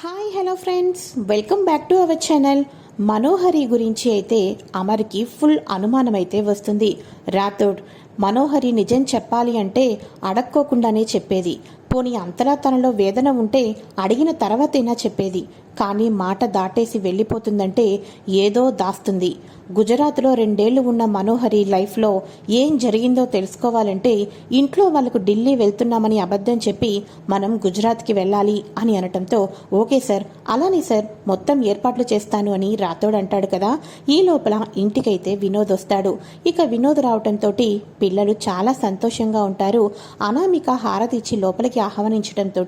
Hi hello friends welcome back to our channel Manohari గురించి అయితే అమర్కి full అనుమానం అయితే వస్తుంది. రాథోడ్ మనోహరి నిజం చెప్పాలి అంటే అడక్కోకుండానే చెప్పేది. పోనీ అంతలా తనలో వేదన ఉంటే అడిగిన తర్వాతైనా చెప్పేది? కానీ మాట దాటేసి వెళ్ళిపోతుందంటే ఏదో దాస్తుంది. గుజరాత్లో రెండేళ్ళు ఉన్న మనోహరి లైఫ్లో ఏం జరిగిందో తెలుసుకోవాలంటే ఇంట్లో వాళ్ళకు ఢిల్లీ వెళ్తున్నామని అబద్ధం చెప్పి మనం గుజరాత్కి వెళ్ళాలి అని అనటంతో ఓకే సార్ అలానే సార్ మొత్తం ఏర్పాట్లు చేస్తాను అని రాతోడు అంటాడు కదా ఈ లోపల ఇంటికైతే వినోద్ వస్తాడు. ఇక వినోద్ రావటంతో పిల్లలు చాలా సంతోషంగా ఉంటారు. అనామిక హారతి ఇచ్చి లోపలికి ఆహ్వానించడంతో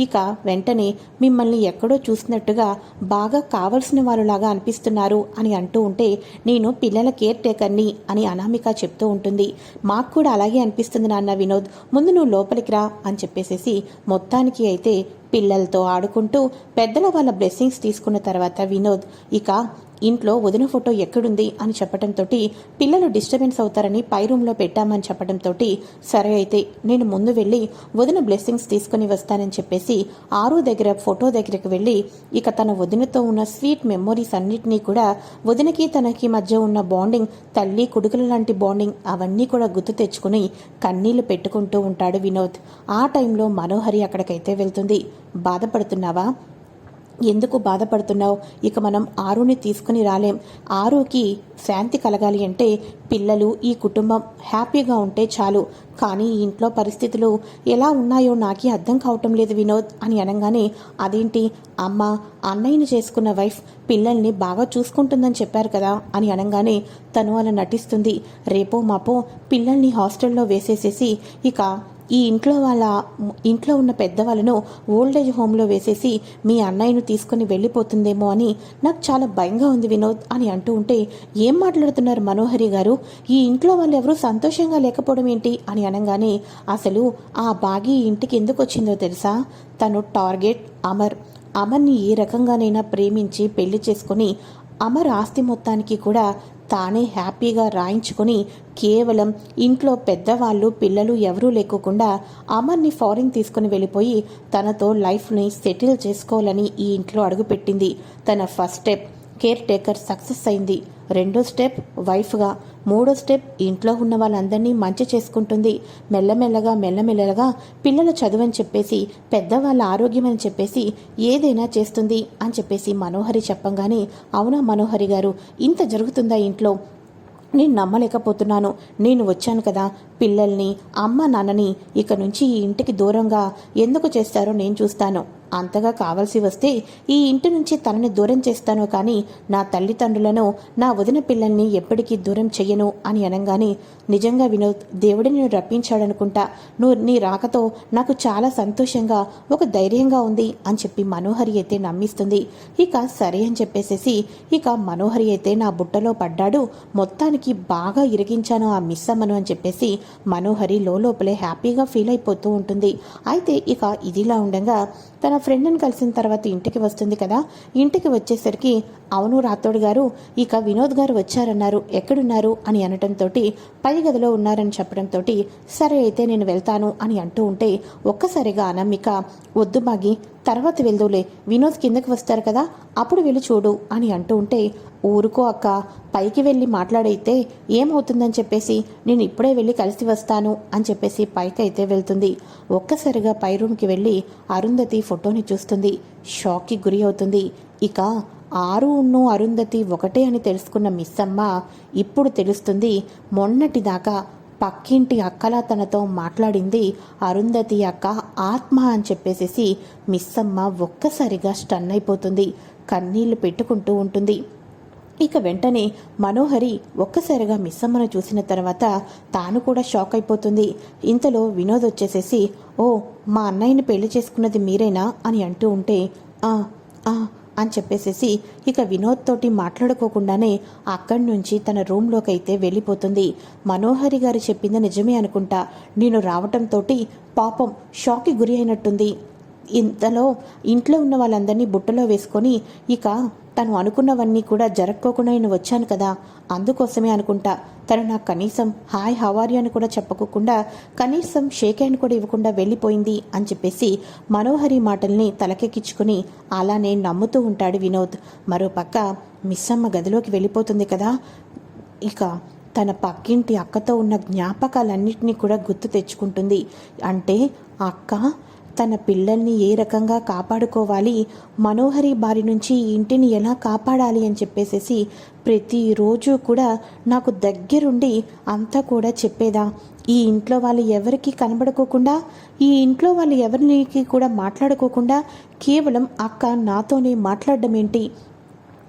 ఇక వెంటనే మిమ్మల్ని ఎక్కడో చూసినట్టుగా బాగా కావలసిన వారులాగా అనిపిస్తున్నారు అని అంటూ ఉంటే నేను పిల్లల కేర్ టేకర్ని అని అనామిక చెప్తూ ఉంటుంది. మాకు కూడా అలాగే అనిపిస్తుంది నాన్న వినోద్ ముందు నువ్వు లోపలికి రా అని చెప్పేసేసి మొత్తానికి అయితే పిల్లలతో ఆడుకుంటూ పెద్దల వాళ్ళ బ్లెస్సింగ్స్ తీసుకున్న తర్వాత వినోద్ ఇక ఇంట్లో వదిన ఫోటో ఎక్కడుంది అని చెప్పడంతో పిల్లలు డిస్టర్బెన్స్ అవుతారని పై రూమ్లో పెట్టామని చెప్పడంతో సరే అయితే నేను ముందు వెళ్ళి వదిన బ్లెస్సింగ్స్ తీసుకుని వస్తానని చెప్పేసి ఆరు దగ్గర ఫోటో దగ్గరికి వెళ్ళి ఇక తన వదినతో ఉన్న స్వీట్ మెమొరీస్ అన్నిటినీ కూడా వదినకి తనకి మధ్య ఉన్న బాండింగ్ తల్లి కొడుకుల లాంటి బాండింగ్ అవన్నీ కూడా గుర్తు తెచ్చుకుని కన్నీళ్ళు పెట్టుకుంటూ ఉంటాడు వినోద్. ఆ టైంలో మనోహరి అక్కడికైతే వెళ్తుంది. బాధపడుతున్నావా? ఎందుకు బాధపడుతున్నావు? ఇక మనం ఆరుని తీసుకుని రాలేం. ఆరుకి శాంతి కలగాలి అంటే పిల్లలు ఈ కుటుంబం హ్యాపీగా ఉంటే చాలు. కానీ ఈ ఇంట్లో పరిస్థితులు ఎలా ఉన్నాయో నాకే అర్థం కావటం లేదు వినోద్ అని అనగానే అదేంటి? అమ్మ అన్నయ్యని చేసుకున్న వైఫ్ పిల్లల్ని బాగా చూసుకుంటుందని చెప్పారు కదా అని అనగానే తను అలా నటిస్తుంది. రేపో మాపో పిల్లల్ని హాస్టల్లో వేసేసేసి ఇక ఈ ఇంట్లో వాళ్ళ ఇంట్లో ఉన్న పెద్దవాళ్ళను ఓల్డేజ్ హోమ్లో వేసేసి మీ అన్నయ్యను తీసుకుని వెళ్ళిపోతుందేమో అని నాకు చాలా భయంగా ఉంది వినోద్ అని అంటూ ఉంటే ఏం మాట్లాడుతున్నారు మనోహరి గారు? ఈ ఇంట్లో వాళ్ళు ఎవరూ సంతోషంగా లేకపోవడం ఏంటి? అని అనగానే అసలు ఆ బాగి ఇంటికి ఎందుకు వచ్చిందో తెలుసా? తను టార్గెట్ అమర్. అమర్ని ఏ రకంగానైనా ప్రేమించి పెళ్ళి చేసుకుని అమర్ ఆస్తి మొత్తానికి కూడా తానే హ్యాపీగా రాయించుకొని కేవలం ఇంట్లో పెద్దవాళ్ళు పిల్లలు ఎవరూ లేకోకుండా అమర్ని ఫారిన్ తీసుకుని వెళ్ళిపోయి తనతో లైఫ్ని సెటిల్ చేసుకోవాలని ఈ ఇంట్లో అడుగుపెట్టింది. తన first step caretaker success అయింది. రెండో స్టెప్ వైఫ్గా మూడో స్టెప్ ఇంట్లో ఉన్న వాళ్ళందరినీ మంచి చేసుకుంటుంది. మెల్లమెల్లగా మెల్లమెల్లగా పిల్లల చదువని చెప్పేసి పెద్దవాళ్ళ ఆరోగ్యం అని చెప్పేసి ఏదైనా చేస్తుంది అని చెప్పేసి మనోహరి చెప్పంగానే అవునా మనోహరి గారు ఇంత జరుగుతుందా ఇంట్లో? నేను నమ్మలేకపోతున్నాను. నేను వచ్చాను కదా. పిల్లల్ని అమ్మ నాన్నని ఇక నుంచి ఈ ఇంటికి దూరంగా ఎందుకు చేస్తారో నేను చూస్తాను. అంతగా కావలసి వస్తే ఈ ఇంటి నుంచి తనని దూరం చేస్తాను కానీ నా తల్లిదండ్రులను నా వదిన పిల్లల్ని ఎప్పటికీ దూరం చెయ్యను అని అనగానే నిజంగా వినోద్ దేవుడిని నేను రప్పించాడనుకుంటా నువ్వు నీ రాకతో నాకు చాలా సంతోషంగా ఒక ధైర్యంగా ఉంది అని చెప్పి మనోహరి అయితే నమ్మిస్తుంది. ఇక సరే అని చెప్పేసేసి ఇక మనోహరి అయితే నా బుట్టలో పడ్డాడు. మొత్తానికి బాగా ఇరిగించాను ఆ మిస్ అమ్మను అని చెప్పేసి మనోహరి లోపలే హ్యాపీగా ఫీల్ అయిపోతూ ఉంటుంది. అయితే ఇక ఇదిలా ఉండగా తన ఫ్రెండ్ని కలిసిన తర్వాత ఇంటికి వస్తుంది కదా. ఇంటికి వచ్చేసరికి అవును రాథోడ్ గారు ఇక వినోద్ గారు వచ్చారన్నారు. ఎక్కడున్నారు? అని అనటంతో పై గదిలో ఉన్నారని చెప్పడంతో సరే అయితే నేను వెళ్తాను అని అంటూ ఉంటే ఒక్కసారిగా అనామిక వద్దు మాగి తర్వాత వెళ్దూలే వినోద్ కిందకి వస్తారు కదా అప్పుడు వెళ్ళి చూడు అని అంటూ ఉంటే ఊరుకో అక్క పైకి వెళ్ళి మాట్లాడైతే ఏమవుతుందని చెప్పేసి నేను ఇప్పుడే వెళ్ళి కలిసి వస్తాను అని చెప్పేసి పైకి అయితే వెళ్తుంది. ఒక్కసారిగా పై రూమ్కి వెళ్ళి అరుంధతి ఫోటోని చూస్తుంది. షాక్కి గురి అవుతుంది. ఇక ఆరు ఉన్ను అరుంధతి ఒకటే అని తెలుసుకున్న మిస్ అమ్మ ఇప్పుడు తెలుస్తుంది మొన్నటిదాకా పక్కింటి అక్కలా తనతో మాట్లాడింది అరుంధతి అక్క ఆత్మ అని చెప్పేసేసి మిస్సమ్మ ఒక్కసారిగా స్టన్ అయిపోతుంది కన్నీళ్ళు పెట్టుకుంటూ ఉంటుంది. ఇక వెంటనే మనోహరి ఒక్కసారిగా మిస్సమ్మను చూసిన తర్వాత తాను కూడా షాక్ అయిపోతుంది. ఇంతలో వినోద్ వచ్చేసేసి ఓ మా అన్నయ్యని పెళ్ళి చేసుకున్నది మీరేనా? అని అంటూ ఉంటే ఆ ఆ అని చెప్పేసేసి ఇక వినోద్ తోటి మాట్లాడుకోకుండానే అక్కడి నుంచి తన రూమ్లోకి అయితే వెళ్ళిపోతుంది. మనోహరి గారు చెప్పింది నిజమే అనుకుంటా. నేను రావటంతో పాపం షాక్కి గురి అయినట్టుంది. ఇంతలో ఇంట్లో ఉన్న వాళ్ళందరినీ బుట్టలో వేసుకొని ఇక తను అనుకున్నవన్నీ కూడా జరక్కోకుండా నేను వచ్చాను కదా. అందుకోసమే అనుకుంటా. తను నాకు కనీసం హాయ్ హవారి అని కూడా చెప్పుకోకుండా కనీసం షేక్ హ్యాండ్ కూడా ఇవ్వకుండా వెళ్ళిపోయింది అని చెప్పేసి మనోహరి మాటల్ని తలకెక్కించుకుని అలానే నమ్ముతూ ఉంటాడు వినోద్. మరోపక్క మిస్సమ్మ గదిలోకి వెళ్ళిపోతుంది కదా. ఇక తన పక్కింటి అక్కతో ఉన్న జ్ఞాపకాలన్నింటినీ కూడా గుర్తు తెచ్చుకుంటుంది. అంటే అక్క తన పిల్లల్ని ఏ రకంగా కాపాడుకోవాలి? మనోహరి బారి నుంచి ఇంటిని ఎలా కాపాడాలి అని చెప్పేసేసి ప్రతిరోజు కూడా నాకు దగ్గరుండి అంతా కూడా చెప్పేదా? ఈ ఇంట్లో వాళ్ళు ఎవరికి కనబడుకోకుండా ఈ ఇంట్లో వాళ్ళు ఎవరికి కూడా మాట్లాడుకోకుండా కేవలం అక్క నాతోనే మాట్లాడడం ఏంటి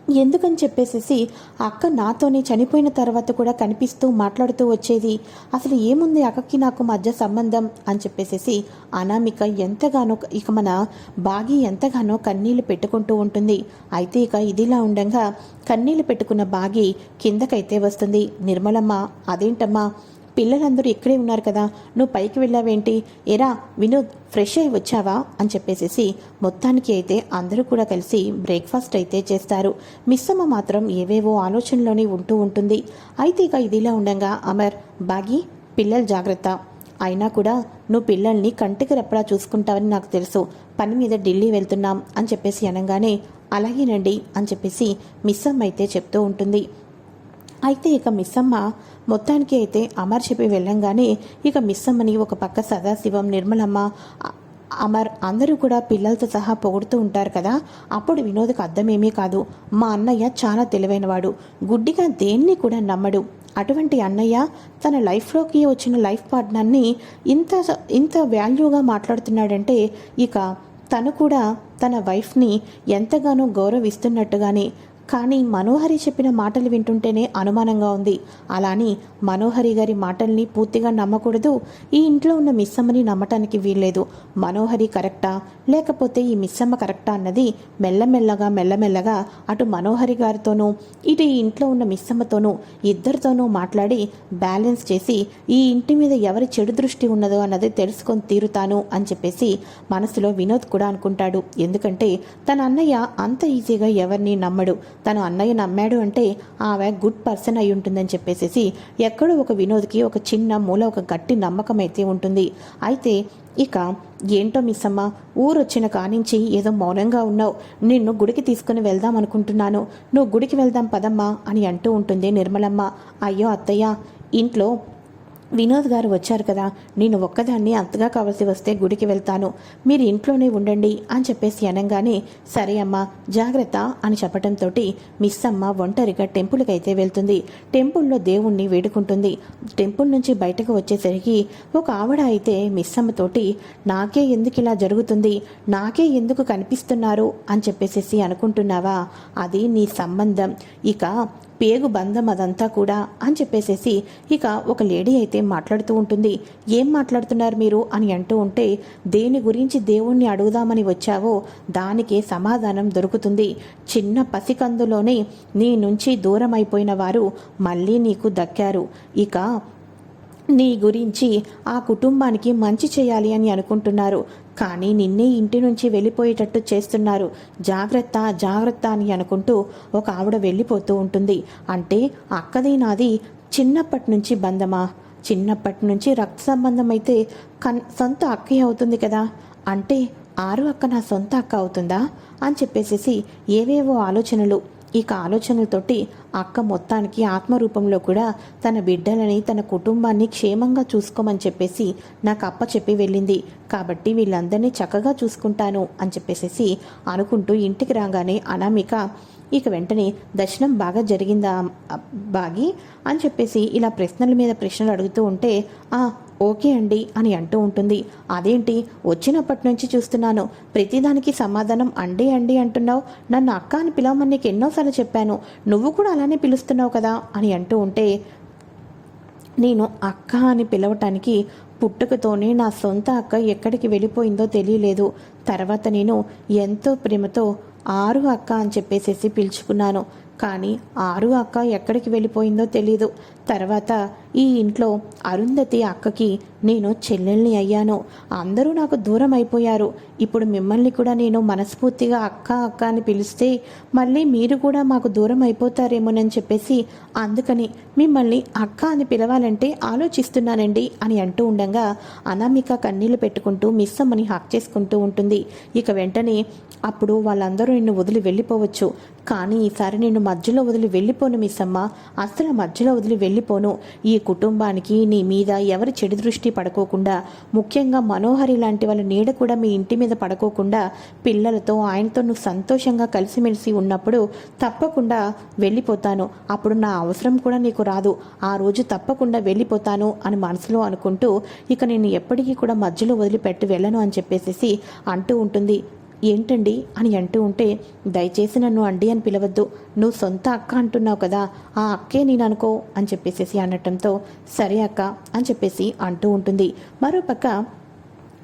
ఎందుకని చెప్పేసేసి అక్క నాతోనే చనిపోయిన తర్వాత కూడా కనిపిస్తూ మాట్లాడుతూ వచ్చేది. అసలు ఏముంది అక్కకి నాకు మధ్య సంబంధం? అని చెప్పేసేసి అనామిక ఎంతగానో ఇక మన బాగి ఎంతగానో కన్నీళ్ళు పెట్టుకుంటూ ఉంటుంది. అయితే ఇక ఇదిలా ఉండగా కన్నీళ్ళు పెట్టుకున్న బాగి కిందకైతే వస్తుంది. నిర్మలమ్మ అదేంటమ్మా? పిల్లలందరూ ఇక్కడే ఉన్నారు కదా నువ్వు పైకి వెళ్ళావేంటి? ఎరా వినోద్ ఫ్రెష్ అయి వచ్చావా? అని చెప్పేసేసి మొత్తానికి అయితే అందరూ కూడా కలిసి బ్రేక్ఫాస్ట్ అయితే చేస్తారు. మిస్సమ్మ మాత్రం ఏవేవో ఆలోచనలోనే ఉంటూ ఉంటుంది. అయితే ఇక ఇదిలా ఉండగా అమర్ బాగి పిల్లలు జాగ్రత్త. అయినా కూడా నువ్వు పిల్లల్ని కంటికి రెప్పలా చూసుకుంటావని నాకు తెలుసు. పని మీద ఢిల్లీ వెళ్తున్నాం అని చెప్పేసి అనగానే అలాగేనండి అని చెప్పేసి మిస్సమ్మ అయితే చెప్తూ ఉంటుంది. అయితే ఇక మిస్సమ్మ మొత్తానికి అయితే అమర్ చెప్పి వెళ్ళంగానే ఇక మిస్సమ్మని ఒక పక్క సదాశివం నిర్మలమ్మ అమర్ అందరూ కూడా పిల్లలతో సహా పొగుడుతూ ఉంటారు కదా. అప్పుడు వినోద్కి అర్థమేమీ కాదు. మా అన్నయ్య చాలా తెలివైనవాడు. గుడ్డిగా దేన్ని కూడా నమ్మడు. అటువంటి అన్నయ్య తన లైఫ్లోకి వచ్చిన లైఫ్ పార్ట్నర్ని ఇంత ఇంత వాల్యూగా మాట్లాడుతున్నాడంటే ఇక తను కూడా తన వైఫ్ని ఎంతగానో గౌరవిస్తున్నట్టుగానే కానీ మనోహరి చెప్పిన మాటలు వింటుంటేనే అనుమానంగా ఉంది. అలాని మనోహరి గారి మాటల్ని పూర్తిగా నమ్మకూడదు. ఈ ఇంట్లో ఉన్న మిస్సమ్మని నమ్మటానికి వీల్లేదు. మనోహరి కరెక్టా? లేకపోతే ఈ మిస్సమ్మ కరెక్టా అన్నది మెల్లమెల్లగా మెల్లమెల్లగా అటు మనోహరి గారితోనూ ఇటు ఈ ఇంట్లో ఉన్న మిస్సమ్మతోనూ ఇద్దరితోనూ మాట్లాడి బ్యాలెన్స్ చేసి ఈ ఇంటి మీద ఎవరి చెడు దృష్టి ఉన్నదో అన్నది తెలుసుకొని తీరుతాను అని చెప్పేసి మనసులో వినోద్ కూడా అనుకుంటాడు. ఎందుకంటే తన అన్నయ్య అంత ఈజీగా ఎవరిని నమ్మడు. తను అన్నయ్య నమ్మాడు అంటే ఆమె గుడ్ పర్సన్ అయి ఉంటుందని చెప్పేసేసి ఎక్కడో ఒక వినోద్కి ఒక చిన్న మూల ఒక గట్టి నమ్మకం అయితే ఉంటుంది. అయితే ఇక ఏంటో మిస్సమ్మ ఊరొచ్చిన కానించి ఏదో మౌనంగా ఉన్నావు. నిన్ను గుడికి తీసుకుని వెళ్దాం అనుకుంటున్నాను. నువ్వు గుడికి వెళ్దాం పదమ్మా అని అంటూ ఉంటుంది నిర్మలమ్మ. అయ్యో అత్తయ్య ఇంట్లో వినోద్ గారు వచ్చారు కదా నేను ఒక్కదాన్ని అంతగా కావలసి వస్తే గుడికి వెళ్తాను. మీరు ఇంట్లోనే ఉండండి అని చెప్పేసి అనగానే సరే అమ్మా జాగ్రత్త అని చెప్పడంతో మిస్ అమ్మ ఒంటరిగా టెంపుల్కి అయితే వెళ్తుంది. టెంపుల్లో దేవుణ్ణి వేడుకుంటుంది. టెంపుల్ నుంచి బయటకు వచ్చేసరికి ఒక ఆవిడ అయితే మిస్ అమ్మతోటి నాకే ఎందుకు ఇలా జరుగుతుంది? నాకే ఎందుకు కనిపిస్తున్నారు? అని చెప్పేసేసి అనుకుంటున్నావా? అది నీ సంబంధం. ఇక పేగు బంధం అదంతా కూడా అని చెప్పేసేసి ఇక ఒక లేడీ అయితే మాట్లాడుతూ ఉంటుంది. ఏం మాట్లాడుతున్నారు మీరు? అని అంటూ ఉంటే దేని గురించి దేవుణ్ణి అడుగుదామని వచ్చావో దానికే సమాధానం దొరుకుతుంది. చిన్న పసికందులోనే నీ నుంచి దూరం అయిపోయిన వారు మళ్ళీ నీకు దక్కారు. ఇక నీ గురించి ఆ కుటుంబానికి మంచి చేయాలి అని అనుకుంటున్నారు. కానీ నిన్నే ఇంటి నుంచి వెళ్ళిపోయేటట్టు చేస్తున్నారు. జాగ్రత్త జాగ్రత్త అని అనుకుంటూ ఒక ఆవిడ వెళ్ళిపోతూ ఉంటుంది. అంటే అక్కది నాది చిన్నప్పటి నుంచి బంధమా? చిన్నప్పటి నుంచి రక్త సంబంధం అయితే కన్ సొంత అక్కయ్య అవుతుంది కదా? అంటే ఆరు అక్క నా సొంత అక్క అవుతుందా? అని చెప్పేసేసి ఏవేవో ఆలోచనలు ఇక ఆలోచనలతోటి అక్క మొత్తానికి ఆత్మరూపంలో కూడా తన బిడ్డలని తన కుటుంబాన్ని క్షేమంగా చూసుకోమని చెప్పేసి నాకు అప్ప చెప్పి వెళ్ళింది. కాబట్టి వీళ్ళందరినీ చక్కగా చూసుకుంటాను అని చెప్పేసేసి అనుకుంటూ ఇంటికి రాగానే అనామిక ఇక వెంటనే దర్శనం బాగా జరిగిందా బాగి? అని చెప్పేసి ఇలా ప్రశ్నల మీద ప్రశ్నలు అడుగుతూ ఉంటే ఆ ఓకే అండి అని అంటూ ఉంటుంది. అదేంటి? వచ్చినప్పటి నుంచి చూస్తున్నాను. ప్రతిదానికి సమాధానం అండి అండి అంటున్నావు. నన్ను అక్క అని పిలవమని నీకు ఎన్నోసార్లు చెప్పాను. నువ్వు కూడా అలానే పిలుస్తున్నావు కదా అని అంటూ ఉంటే నేను అక్క అని పిలవటానికి పుట్టుకతోనే నా సొంత అక్క ఎక్కడికి వెళ్ళిపోయిందో తెలియలేదు. తర్వాత నేను ఎంతో ప్రేమతో ఆరు అక్క అని చెప్పేసేసి పిలుచుకున్నాను. కానీ ఆరు అక్క ఎక్కడికి వెళ్ళిపోయిందో తెలీదు. తర్వాత ఈ ఇంట్లో అరుంధతి అక్కకి నేను చెల్లెల్ని అయ్యాను. అందరూ నాకు దూరం అయిపోయారు. ఇప్పుడు మిమ్మల్ని కూడా నేను మనస్ఫూర్తిగా అక్క అక్క అని పిలిస్తే మళ్ళీ మీరు కూడా మాకు దూరం అయిపోతారేమోనని చెప్పేసి అందుకని మిమ్మల్ని అక్క అని పిలవాలంటే ఆలోచిస్తున్నానండి అని అంటూ ఉండగా అనామిక కన్నీళ్ళు పెట్టుకుంటూ మిస్ అమ్మని హక్ చేసుకుంటూ ఉంటుంది. ఇక వెంటనే అప్పుడు వాళ్ళందరూ నిన్ను వదిలి వెళ్ళిపోవచ్చు. కానీ ఈసారి నిన్ను మధ్యలో వదిలి వెళ్ళిపోను మిస్ అమ్మ. అసలు మధ్యలో వదిలి వెళ్ళిపోను. ఈ కుటుంబానికి నీ మీద ఎవరి చెడు దృష్టి పడుకోకుండా ముఖ్యంగా మనోహరి లాంటి వాళ్ళ నీడ కూడా మీ ఇంటి మీద పడుకోకుండా పిల్లలతో ఆయనతో నువ్వు సంతోషంగా కలిసిమెలిసి ఉన్నప్పుడు తప్పకుండా వెళ్ళిపోతాను. అప్పుడు నా అవసరం కూడా నీకు రాదు. ఆ రోజు తప్పకుండా వెళ్ళిపోతాను అని మనసులో అనుకుంటూ ఇక నేను ఎప్పటికీ కూడా మధ్యలో వదిలిపెట్టి వెళ్ళను అని చెప్పేసి అంటూ ఉంటుంది. ఏంటండి అని అంటూ ఉంటే దయచేసి నన్ను అండి అని పిలవద్దు. నువ్వు సొంత అక్క అంటున్నావు కదా ఆ అక్కే నేను అనుకో అని చెప్పేసి అనటంతో సరే అక్క అని చెప్పేసి అంటూ ఉంటుంది. మరోపక్క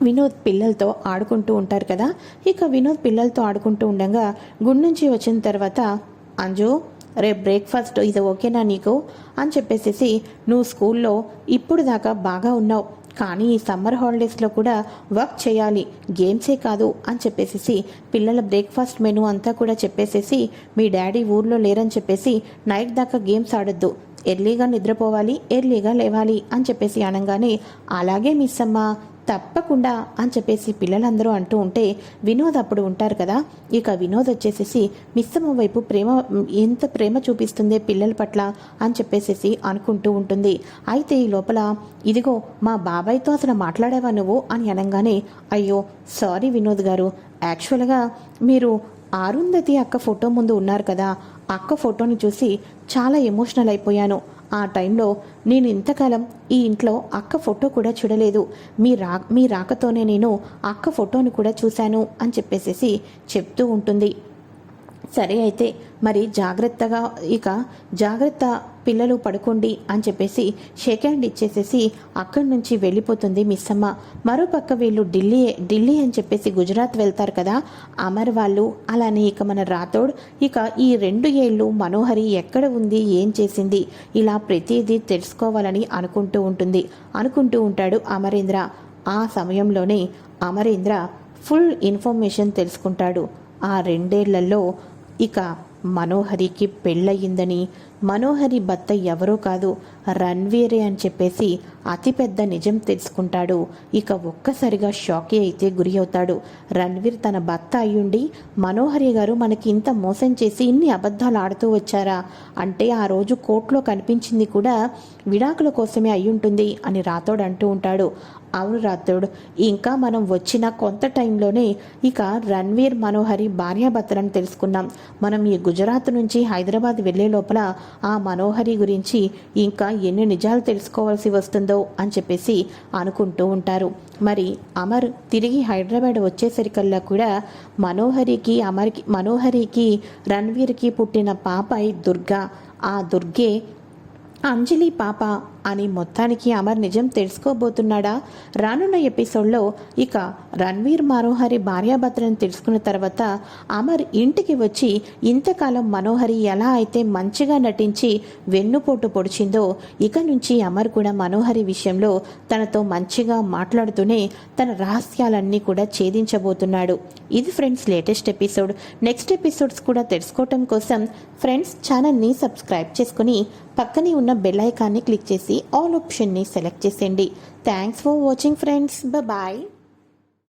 వినోద్ పిల్లలతో ఆడుకుంటూ ఉంటారు కదా ఇక వినోద్ పిల్లలతో ఆడుకుంటూ ఉండగా గుడి నుంచి వచ్చిన తర్వాత అంజు రేపు బ్రేక్ఫాస్ట్ ఇది ఓకేనా నీకు? అని చెప్పేసేసి నువ్వు స్కూల్లో ఇప్పుడు దాకా బాగా ఉన్నావు. కానీ ఈ సమ్మర్ హాలిడేస్లో కూడా వర్క్ చేయాలి. గేమ్సే కాదు అని చెప్పేసి పిల్లల బ్రేక్ఫాస్ట్ మెనూ అంతా కూడా చెప్పేసేసి మీ డాడీ ఊర్లో లేరని చెప్పేసి నైట్ దాకా గేమ్స్ ఆడొద్దు. ఎర్లీగా నిద్రపోవాలి ఎర్లీగా లేవాలి అని చెప్పేసి అనగానే అలాగే మిస్ అమ్మ తప్పకుండా అని చెప్పేసి పిల్లలందరూ అంటూ ఉంటే వినోద్ అప్పుడు ఉంటారు కదా. ఇక వినోద్ వచ్చేసేసి మిస్సమ్మ వైపు ప్రేమ ఎంత ప్రేమ చూపిస్తుంది పిల్లల పట్ల అని చెప్పేసేసి అనుకుంటూ ఉంటుంది. అయితే ఈ లోపల ఇదిగో మా బాబాయ్తో అసలు మాట్లాడేవా నువ్వు అని అనగానే అయ్యో సారీ వినోద్ గారు. యాక్చువల్గా మీరు అరుంధతి అక్క ఫోటో ముందు ఉన్నారు కదా. అక్క ఫోటోని చూసి చాలా ఎమోషనల్ అయిపోయాను. ఆ టైంలో నేను ఇంతకాలం ఈ ఇంట్లో అక్క ఫోటో కూడా చూడలేదు. మీ రా మీ రాకతోనే నేను అక్క ఫోటోని కూడా చూశాను అని చెప్పేసేసి చెప్తూ ఉంటుంది. సరే అయితే మరి జాగ్రత్తగా ఇక జాగ్రత్త పిల్లలు పడుకోండి అని చెప్పేసి షేక్ హ్యాండ్ ఇచ్చేసేసి అక్కడి నుంచి వెళ్ళిపోతుంది మిస్ అమ్మ మరోపక్క వీళ్ళు ఢిల్లీ ఢిల్లీ అని చెప్పేసి గుజరాత్ వెళ్తారు కదా అమర్ వాళ్ళు అలానే ఇక మన రాథోడ్. ఇక ఈ రెండు ఏళ్ళు మనోహరి ఎక్కడ ఉంది ఏం చేసింది ఇలా ప్రతిదీ తెలుసుకోవాలని అనుకుంటూ ఉంటుంది. అనుకుంటూ ఉంటాడు అమరేంద్ర. ఆ సమయంలోనే అమరేంద్ర ఫుల్ ఇన్ఫర్మేషన్ తెలుసుకుంటాడు. ఆ రెండేళ్ళలో ఇక మనోహరికి పెళ్ళయిందని మనోహరి భర్త ఎవరో కాదు రణ్వీరే అని చెప్పేసి అతిపెద్ద నిజం తెలుసుకుంటాడు. ఇక ఒక్కసారిగా షాకే అయితే గురి అవుతాడు. రణ్వీర్ తన భర్త అయ్యుండి మనోహరి గారు మనకి ఇంత మోసం చేసి ఇన్ని అబద్ధాలు ఆడుతూ వచ్చారా? అంటే ఆ రోజు కోర్టులో కనిపించింది కూడా విడాకుల కోసమే అయ్యుంటుంది అని రాతోడు అంటూ ఉంటాడు. అవును రాతోడు ఇంకా మనం వచ్చిన కొంత టైంలోనే ఇక రణ్వీర్ మనోహరి భార్యాభర్తలను తెలుసుకున్నాం. మనం ఈ గుజరాత్ నుంచి హైదరాబాద్ వెళ్ళే లోపల ఆ మనోహరి గురించి ఇంకా ఎన్ని నిజాలు తెలుసుకోవాల్సి వస్తుందో అని చెప్పేసి అనుకుంటూ ఉంటారు. మరి అమర్ తిరిగి హైదరాబాద్ వచ్చేసరికల్లా కూడా మనోహరికి అమర్కి మనోహరికి రణ్వీర్కి పుట్టిన పాపాయి దుర్గా ఆ దుర్గే అంజలి పాప అని మొత్తానికి అమర్ నిజం తెలుసుకోబోతున్నాడా? రానున్న ఎపిసోడ్లో ఇక రణ్వీర్ మనోహరి భార్యాభర్తలను తెలుసుకున్న తర్వాత అమర్ ఇంటికి వచ్చి ఇంతకాలం మనోహరి ఎలా అయితే మంచిగా నటించి వెన్నుపోటు పొడిచిందో ఇక నుంచి అమర్ కూడా మనోహరి విషయంలో తనతో మంచిగా మాట్లాడుతూనే తన రహస్యాలన్నీ కూడా ఛేదించబోతున్నాడు. ఇది friends latest episode. Next episodes కూడా తెలుసుకోవటం కోసం ఫ్రెండ్స్ ఛానల్ని సబ్స్క్రైబ్ చేసుకుని పక్కనే ఉన్న బెల్ ఐకాన్ని క్లిక్ చేసి ఆల్ ఆప్షన్ని సెలెక్ట్ చేసేయండి. Thanks for watching friends bye